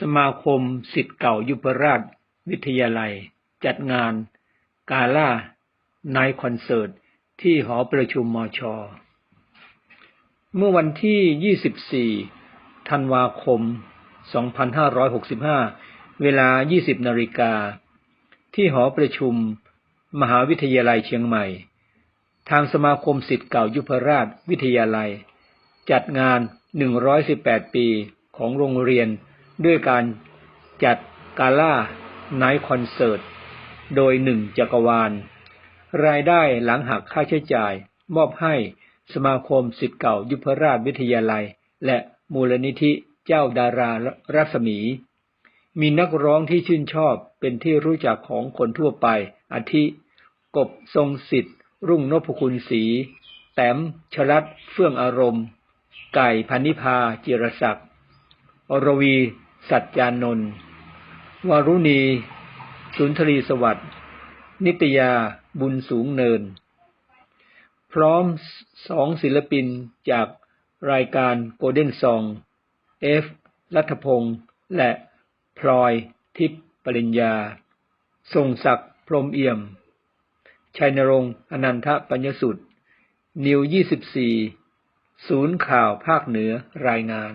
สมาคมสิทธิ์เก่ายุพราช วิทยาลัย จัดงาน กาล่าไนคอนเสิร์ต ที่หอประชุมมอชเมื่อวันที่ 24 ธันวาคม 2565 เวลา 20 นาฬิกา ที่หอประชุม มหาวิทยาลัยเชียงใหม่ ทางสมาคมสิทธิ์เก่ายุพราชวิทยาลัย จัดงาน 118 ปีของโรงเรียน ด้วยการจัดกาล่าไนท์คอนเสิร์ต โดยหนึ่งจักรวาล รายได้หลังหักค่าใช้จ่าย มอบให้สมาคมสิทธิ์เก่ายุพราชวิทยาลัย และมูลนิธิเจ้าดารารัศมี มีนักร้องที่ชื่นชอบเป็นที่รู้จักของคนทั่วไป อาทิ กบทรงสิทธิ์ รุ่งนพคุณศรีแต้มชลัดเฟื่องอารมณ์ ไก่พันนิพาจิรศักดิ์อรวี สัจจานนท์วารุณี สุนทรีสวัสดิ์นิตยาบุญสูงเนิน พร้อมสองศิลปินจากรายการโกลเด้นซอง เอฟ รัฐพงศ์และพลอยทิพย์ปริญญา ทรงศักดิ์พรมเอี่ยม ชัยนรงค์อนันทปัญญสุดนิว 24 ศูนย์ข่าวภาคเหนือรายงาน